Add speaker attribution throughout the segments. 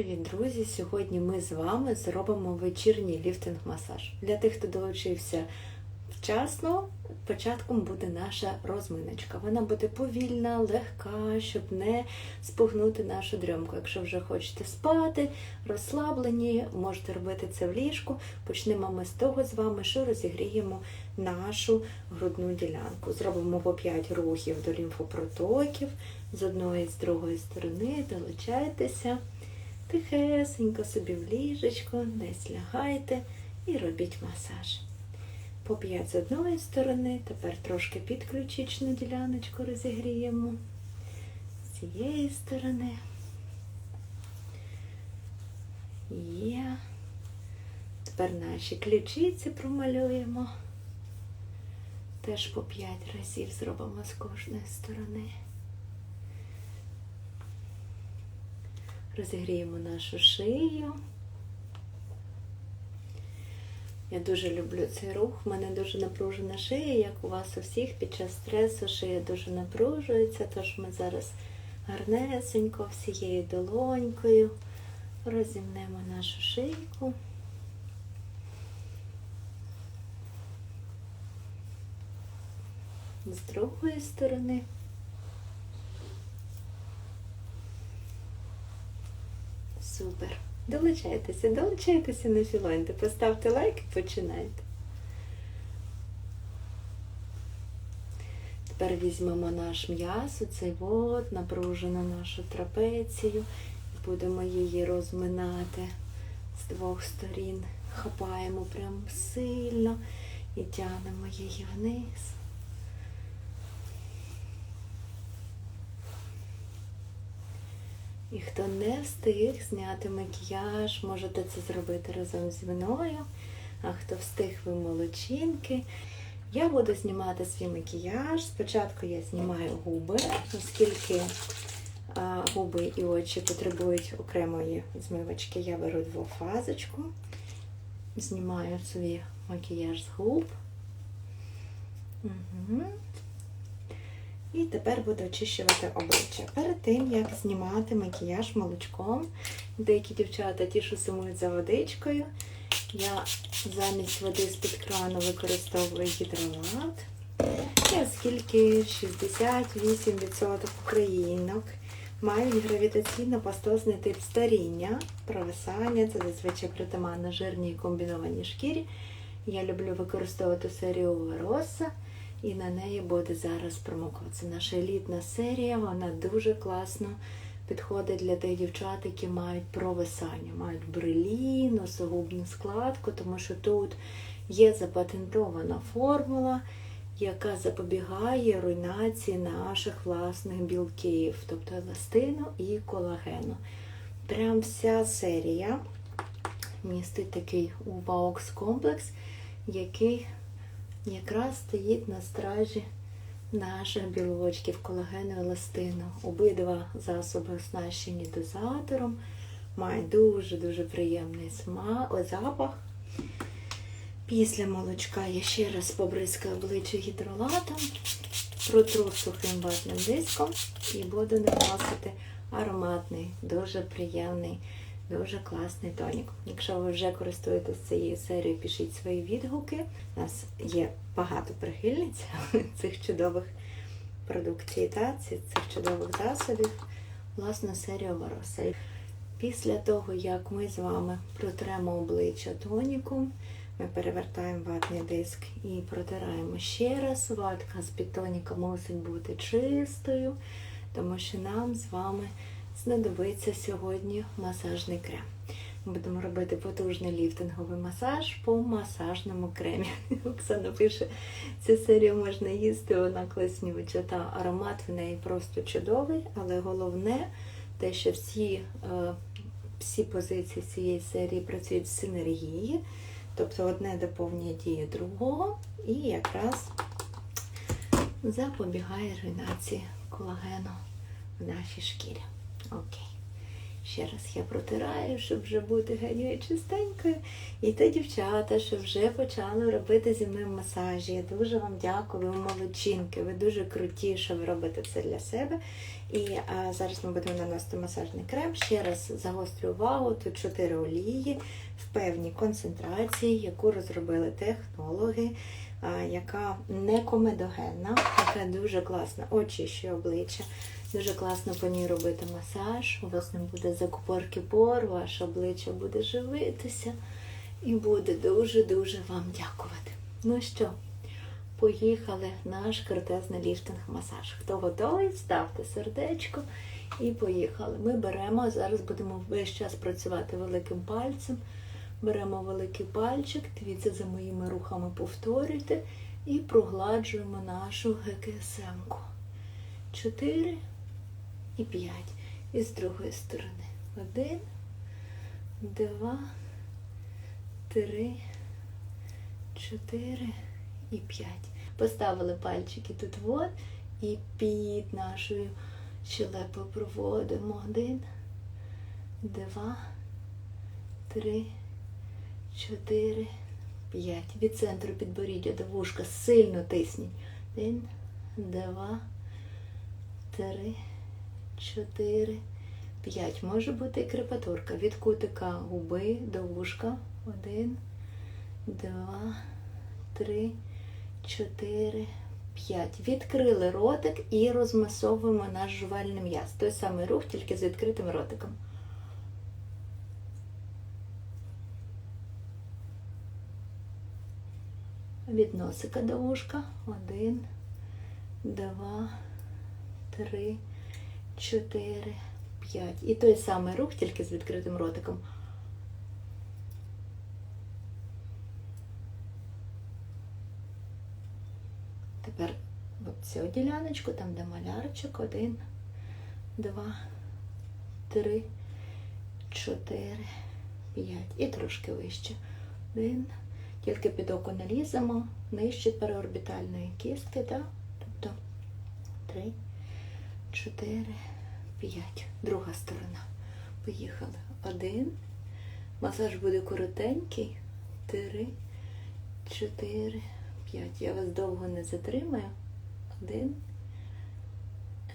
Speaker 1: Привіт, друзі! Сьогодні ми з вами зробимо вечірній ліфтинг-масаж. Для тих, хто долучився вчасно, початком буде наша розминочка. Вона буде повільна, легка, щоб не спугнути нашу дрьомку. Якщо вже хочете спати, розслаблені, можете робити це в ліжку. Почнемо ми з того з вами, що розігріємо нашу грудну ділянку. Зробимо по 5 рухів до лімфопротоків з одної і з другої сторони, долучайтеся. Тихесенько собі в ліжечко, десь лягайте і робіть масаж. По 5 з одної сторони, тепер трошки підключичну діляночку розігріємо. З цієї сторони. Є. Тепер наші ключиці промалюємо. Теж по 5 разів зробимо з кожної сторони. Розігріємо нашу шию. Я дуже люблю цей рух. У мене дуже напружена шия, як у вас у всіх під час стресу шия дуже напружується, тож ми зараз гарнесенько всією долонькою розімнемо нашу шийку. З другої сторони. Супер. Долучайтеся, долучайтеся на філонти. Поставте лайк і починайте. Тепер візьмемо наш м'ясо, цей вот, напружену нашу трапецію. і Будемо її розминати з двох сторін. Хапаємо прям сильно і тягнемо її вниз. І хто не встиг зняти макіяж, можете це зробити разом зі мною. А хто встиг ви молодчинки. Я буду знімати свій макіяж. Спочатку я знімаю губи, оскільки а, губи і очі потребують окремої змивочки, я беру двофазочку, знімаю свій макіяж з губ. Угу. І тепер буду очищувати обличчя. Перед тим, як знімати макіяж молочком, деякі дівчата ті, що сумують за водичкою, я замість води з-під крану використовую гідролат. І оскільки 68% українок мають гравітаційно-пастозний тип старіння, провисання, це зазвичай притаманно жирній комбінованій шкірі, я люблю використовувати серію Роса. І на неї буде зараз. Це наша елітна серія, вона дуже класно підходить для тих дівчат, які мають провисання, мають брелі, носогубну складку, тому що тут є запатентована формула, яка запобігає руйнації наших власних білків, тобто еластину і колагену. Прям вся серія містить такий уваокс комплекс, який якраз стоїть на стражі наших білочків колагену еластину. Обидва засоби оснащені дозатором, мають дуже-дуже приємний смак, запах. Після молочка я ще раз побризкаю обличчя гідролатом, протру сухим ватним диском і буду наносити ароматний, дуже приємний. Дуже класний тонік. Якщо ви вже користуєтесь цією серією, пишіть свої відгуки. У нас є багато прихильниць цих чудових продукцій та цих чудових засобів. Власне, серія Вороса. Після того, як ми з вами протремо обличчя тоніком, ми перевертаємо ватний диск і протираємо ще раз. Ватка з під тоніка мусить бути чистою, тому що нам з вами знадобиться сьогодні масажний крем. Ми будемо робити потужний ліфтинговий масаж по масажному кремі. Оксана пише, цю серію можна їсти, вона класнюча. Та аромат в неї просто чудовий, але головне те, що всі, е, всі позиції цієї серії працюють в синергії, тобто одне доповнює дію другого і якраз запобігає руйнації колагену в нашій шкірі. Окей. Ще раз я протираю, щоб вже бути геть чистенькою. І те дівчата, що вже почали робити зі мною масажі. Я дуже вам дякую, ви молодчинки, ви дуже круті, що ви робите це для себе. І а, зараз ми будемо наносити масажний крем. Ще раз загострю увагу, тут 4 олії в певній концентрації, яку розробили технологи, яка не комедогенна, яка дуже класно очищує обличчя. Дуже класно по ній робити масаж. У вас не буде закупорки пор, ваше обличчя буде живитися і буде дуже-дуже вам дякувати. Ну що, поїхали наш крутезний ліфтинг-масаж. Хто готовий, ставте сердечко і поїхали. Ми беремо, зараз будемо весь час працювати великим пальцем. Беремо великий пальчик, дивіться за моїми рухами, повторюйте і прогладжуємо нашу ГКСМ-ку. Чотири і п'ять. І з другої сторони. Один, два, три, чотири і п'ять. Поставили пальчики тут вот і під нашою щелепою проводимо. Один, два, три, чотири, п'ять. Від центру підборіддя до вушка сильно тисніть. Один, два, три, чотири, п'ять. Може бути і крепатурка. Від кутика губи до вушка. Один, два, три, чотири, п'ять. Відкрили ротик і розмасовуємо наш жувальний м'яз. Той самий рух, тільки з відкритим ротиком. Від носика до вушка. Один, два, три, чотири, п'ять. І той самий рух, тільки з відкритим ротиком. Тепер цю діляночку, там де малярчик, один, два, три, чотири, п'ять. І трошки вище. Один. Тільки під око не ліземо, нижче переорбітальної кістки, так? Тобто три, чотири, п'ять. Друга сторона. Поїхали. Один. Масаж буде коротенький. Три, чотири, п'ять. Я вас довго не затримаю. Один,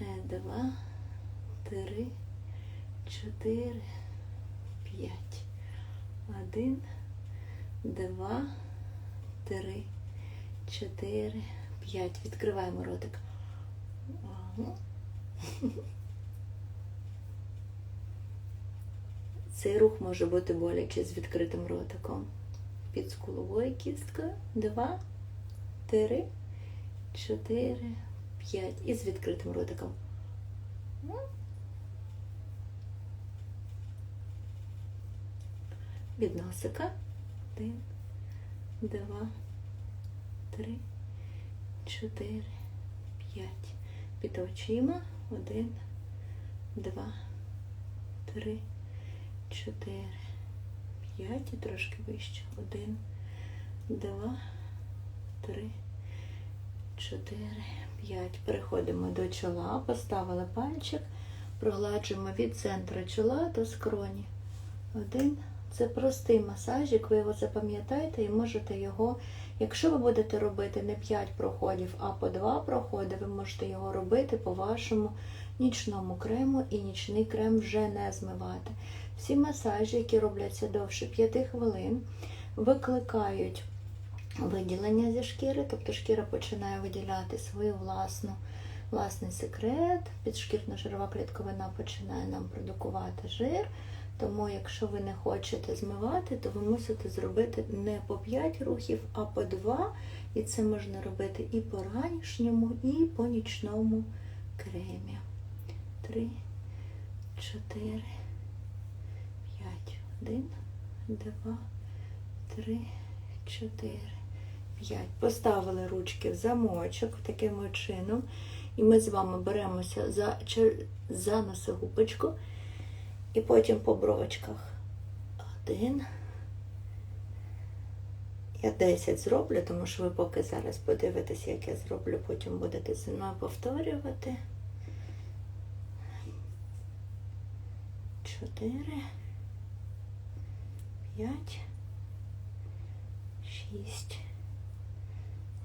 Speaker 1: е, два, три, чотири, п'ять. Один, два, три, чотири, п'ять. Відкриваємо ротик. Цей рух може бути боляче з відкритим ротиком. Під скуловою кісткою. Два, три, чотири, п'ять. І з відкритим ротиком. Від носика. Один, два, три, чотири, п'ять. Під очима. Один, два, три, чотири, п'ять. І трошки вище. Один, два, три, чотири, п'ять. Переходимо до чола. Поставили пальчик. Прогладжуємо від центру чола до скроні. Один. Це простий масажик, ви його запам'ятаєте і можете його, якщо ви будете робити не 5 проходів, а по 2 проходи, ви можете його робити по вашому нічному крему і нічний крем вже не змивати. Всі масажі, які робляться довше 5 хвилин, викликають виділення зі шкіри, тобто шкіра починає виділяти свою власну. Власний секрет, підшкірна жирова клітковина починає нам продукувати жир. Тому, якщо ви не хочете змивати, то ви мусите зробити не по 5 рухів, а по 2. І це можна робити і по ранішньому, і по нічному кремі. 3, 4, 5. 1, 2, 3, 4, 5. Поставили ручки в замочок таким чином. І ми з вами беремося за, за носогубочку. І потім по бровочках. Один. Я 10 зроблю, тому що ви поки зараз подивитесь, як я зроблю, потім будете зі мною повторювати. чотири, п'ять, шість,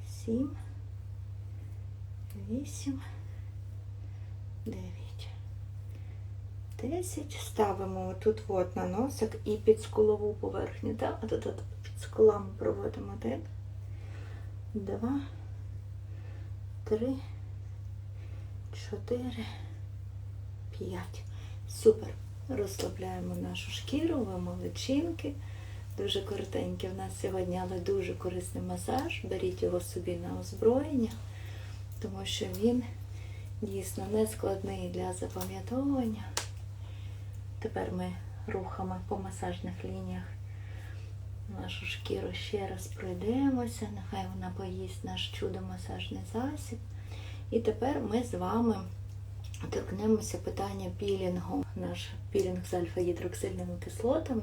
Speaker 1: сім, вісім, дев'ять. 10. Ставимо тут от на носик і під скулову поверхню. Так? А тут от під скулами проводимо один, два, три, чотири, п'ять. Супер. Розслабляємо нашу шкіру, ви молодчинки. Дуже коротенький в нас сьогодні, але дуже корисний масаж. Беріть його собі на озброєння, тому що він дійсно не складний для запам'ятовування. Тепер ми рухами по масажних лініях нашу шкіру ще раз пройдемося. Нехай вона поїсть наш чудо-масажний засіб. І тепер ми з вами торкнемося питання пілінгу. Наш пілінг з альфа-гідроксильними кислотами.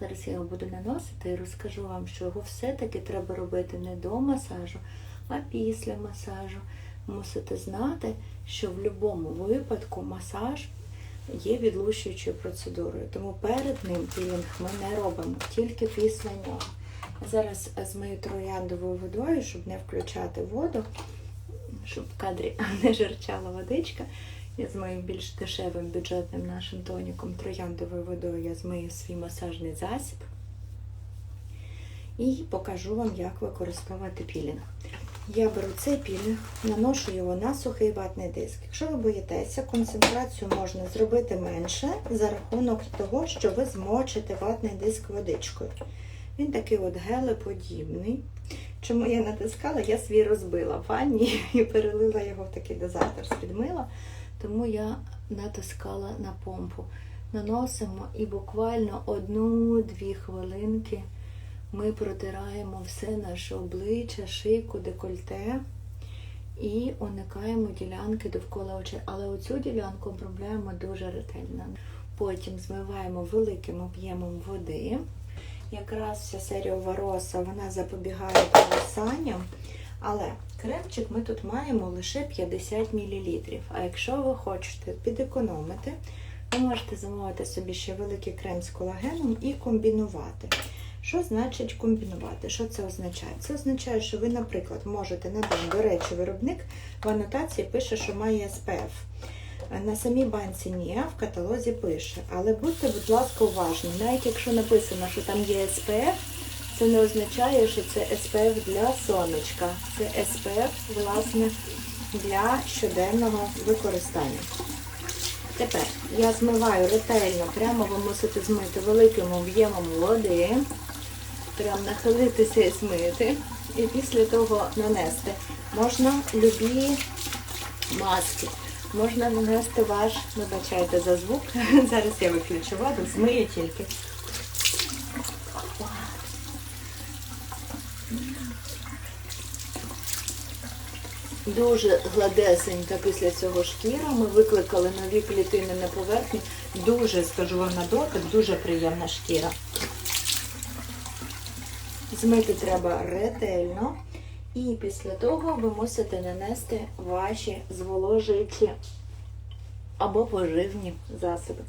Speaker 1: Зараз я його буду наносити і розкажу вам, що його все-таки треба робити не до масажу, а після масажу. Мусите знати, що в будь-якому випадку масаж є відлущуючою процедурою. Тому перед ним пілінг ми не робимо, тільки після нього. Зараз змию трояндовою водою, щоб не включати воду, щоб в кадрі не жерчала водичка. Я змию більш дешевим бюджетним нашим тоніком трояндовою водою, я змию свій масажний засіб і покажу вам, як використовувати пілінг. Я беру цей пілінг, наношу його на сухий ватний диск. Якщо ви боїтеся, концентрацію можна зробити менше за рахунок того, що ви змочите ватний диск водичкою. Він такий от гелеподібний. Чому я натискала, я свій розбила в ванні і перелила його в такий дозатор з-під мила, тому я натискала на помпу. Наносимо і буквально одну-дві хвилинки ми протираємо все наше обличчя, шийку, декольте і уникаємо ділянки довкола очей. Але оцю ділянку обробляємо дуже ретельно. Потім змиваємо великим об'ємом води. Якраз вся серія Вароса вона запобігає провисанням. Але кремчик ми тут маємо лише 50 мл. А якщо ви хочете підекономити, ви можете замовити собі ще великий крем з колагеном і комбінувати. Що значить комбінувати? Що це означає? Це означає, що ви, наприклад, можете на день, до речі, виробник в анотації пише, що має SPF. На самій банці ні, в каталозі пише. Але будьте, будь ласка, уважні. Навіть якщо написано, що там є SPF, це не означає, що це SPF для сонечка. Це SPF, власне, для щоденного використання. Тепер я змиваю ретельно, прямо ви мусите змити великим об'ємом води. Прям нахилитися і змити. І після того нанести. Можна любі маски. Можна нанести ваш, вибачайте за звук. Зараз я виключу воду, змию тільки. Дуже гладесенька після цього шкіра. Ми викликали нові клітини на поверхні. Дуже, скажу вам на дотик, дуже приємна шкіра. Змити треба ретельно. І після того ви мусите нанести ваші зволожуючі або поживні засоби.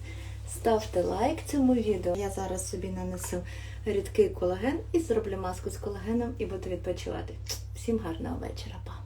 Speaker 1: Ставте лайк цьому відео. Я зараз собі нанесу рідкий колаген і зроблю маску з колагеном і буду відпочивати. Всім гарного вечора. Па!